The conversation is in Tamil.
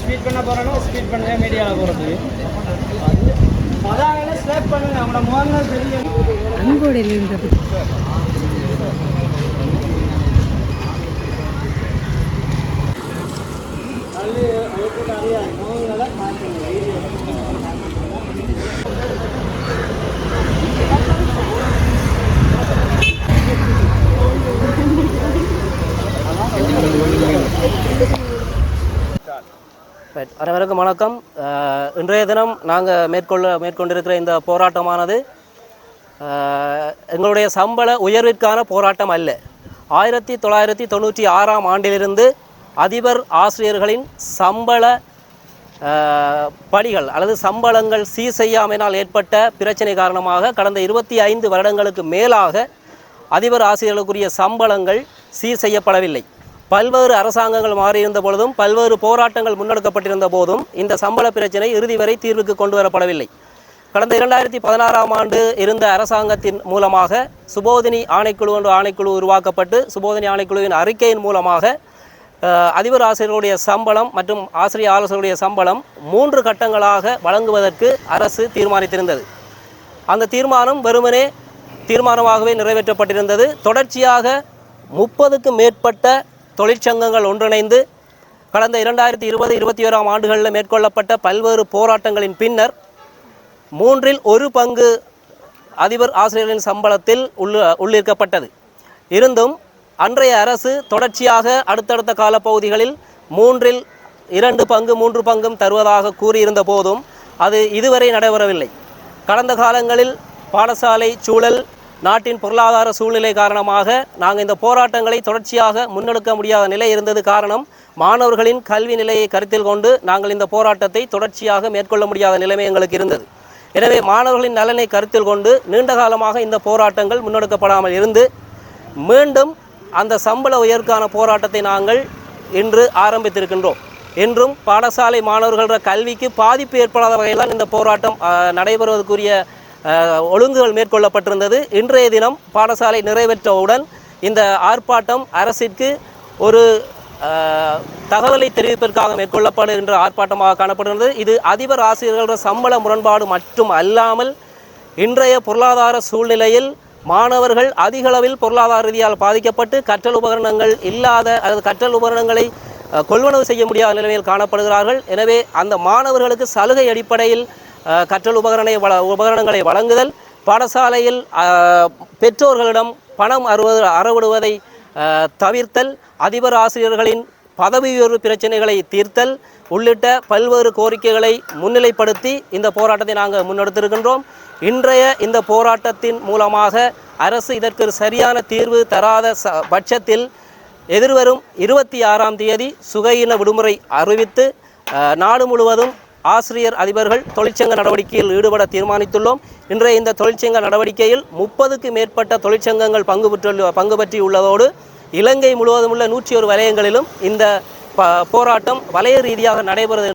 ஸ்பீட் பண்ண போகிறாங்க ஸ்பீட் பண்ணுங்க மீடியாவில் போகிறது அதான் ஸ்லேப் பண்ணுங்க. அவங்களோட முகங்கள் தெரியும். அங்கோடையில் ரைட் அனைவருக்கும் வணக்கம். இன்றைய தினம் நாங்கள் மேற்கொள்ள மேற்கொண்டிருக்கிற இந்த போராட்டமானது எங்களுடைய சம்பள உயர்விற்கான போராட்டம் அல்ல. ஆயிரத்தி தொள்ளாயிரத்தி தொண்ணூற்றி ஆறாம் ஆண்டிலிருந்து அதிபர் ஆசிரியர்களின் சம்பள பணிகள் அல்லது சம்பளங்கள் சீர் செய்யாமையினால் ஏற்பட்ட பிரச்சனை காரணமாக கடந்த இருபத்தி ஐந்து வருடங்களுக்கு மேலாக அதிபர் ஆசிரியர்களுக்குரிய சம்பளங்கள் சீர் செய்யப்படவில்லை. பல்வேறு அரசாங்கங்கள் மாறியிருந்த பொழுதும் பல்வேறு போராட்டங்கள் முன்னெடுக்கப்பட்டிருந்த போதும் இந்த சம்பள பிரச்சனை இறுதி வரை தீர்வுக்கு கொண்டு வரப்படவில்லை கடந்த இரண்டாயிரத்தி பதினாறாம் ஆண்டு இருந்த அரசாங்கத்தின் மூலமாக சுபோதினி ஆணைக்குழு என்ற ஆணைக்குழு உருவாக்கப்பட்டு சுபோதினி ஆணைக்குழுவின் அறிக்கையின் மூலமாக அதிபர் ஆசிரியர்களுடைய சம்பளம் மற்றும் ஆசிரியர் ஆலோசகருடைய சம்பளம் மூன்று கட்டங்களாக வழங்குவதற்கு அரசு தீர்மானித்திருந்தது. அந்த தீர்மானம் வெறுமனே தீர்மானமாகவே நிறைவேற்றப்பட்டிருந்தது. தொடர்ச்சியாக முப்பதுக்கும் மேற்பட்ட தொழிற்சங்கங்கள் ஒன்றிணைந்து கடந்த இரண்டாயிரத்தி இருபது இருபத்தி ஓராம் ஆண்டுகளில் மேற்கொள்ளப்பட்ட பல்வேறு போராட்டங்களின் பின்னர் மூன்றில் ஒரு பங்கு அதிபர் ஆசிரியர்களின் சம்பளத்தில் உள்ள உள்ளிருக்கப்பட்டது. இருந்தும் அன்றைய அரசு தொடர்ச்சியாக அடுத்தடுத்த காலப்பகுதிகளில் மூன்றில் இரண்டு பங்கு மூன்று பங்கும் தருவதாக கூறியிருந்த போதும் அது இதுவரை நடைபெறவில்லை. கடந்த காலங்களில் பாடசாலை சூழல் நாட்டின் பொருளாதார சூழ்நிலை காரணமாக நாங்கள் இந்த போராட்டங்களை தொடர்ச்சியாக முன்னெடுக்க முடியாத நிலை இருந்தது காரணம் மாணவர்களின் கல்வி நிலையை கருத்தில் கொண்டு நாங்கள் இந்த போராட்டத்தை தொடர்ச்சியாக மேற்கொள்ள முடியாத நிலைமை எங்களுக்கு இருந்தது. எனவே மாணவர்களின் நலனை கருத்தில் கொண்டு நீண்ட காலமாக இந்த போராட்டங்கள் முன்னெடுக்கப்படாமல் இருந்து மீண்டும் அந்த சம்பள உயர்வுக்கான போராட்டத்தை நாங்கள் இன்று ஆரம்பித்திருக்கின்றோம். என்றும் பாடசாலை மாணவர்கள கல்விக்கு பாதிப்பு ஏற்படாத வகையில் இந்த போராட்டம் நடைபெறுவதற்குரிய ஒழுங்குகள் மேற்கொள்ளப்பட்டிருந்தது. இன்றைய தினம் பாடசாலை நிறைவேற்றவுடன் இந்த ஆர்ப்பாட்டம் அரசிற்கு ஒரு தகவலை தெரிவிப்பதற்காக மேற்கொள்ளப்படுகின்ற ஆர்ப்பாட்டமாக காணப்படுகிறது. இது அதிபர் ஆசிரியர்களோட சம்பள முரண்பாடு மட்டும் அல்லாமல் இன்றைய பொருளாதார சூழ்நிலையில் மாணவர்கள் அதிக அளவில் பொருளாதார ரீதியால் பாதிக்கப்பட்டு கற்றல் உபகரணங்கள் இல்லாத அல்லது கற்றல் உபகரணங்களை கொள்வனவு செய்ய முடியாத நிலைமையில் காணப்படுகிறார்கள். எனவே அந்த மாணவர்களுக்கு சலுகை அடிப்படையில் கற்றல் உபகரணை வள உபகரணங்களை வழங்குதல் பாடசாலையில் பெற்றோர்களிடம் பணம் அறுவது அறவிடுவதை தவிர்த்தல் அதிபர் ஆசிரியர்களின் பதவி உயர்வு பிரச்சனைகளை தீர்த்தல் உள்ளிட்ட பல்வேறு கோரிக்கைகளை முன்னிலைப்படுத்தி இந்த போராட்டத்தை நாங்கள் முன்னெடுத்திருக்கின்றோம். இன்றைய இந்த போராட்டத்தின் மூலமாக அரசு இதற்கு சரியான தீர்வு தராத ச பட்சத்தில் எதிர்வரும் இருபத்தி ஆறாம் தேதி சுகையின விடுமுறை அறிவித்து நாடு முழுவதும் ஆசிரியர் அதிபர்கள் தொழிற்சங்க நடவடிக்கையில் ஈடுபட தீர்மானித்துள்ளோம். இன்றைய இந்த தொழிற்சங்க நடவடிக்கையில் முப்பதுக்கு மேற்பட்ட தொழிற்சங்கங்கள் பங்கு பெற்று பங்கு பற்றி உள்ளதோடு இலங்கை முழுவதும் உள்ள நூற்றி ஒரு வலயங்களிலும் இந்த போராட்டம் வலய ரீதியாக நடைபெறுது.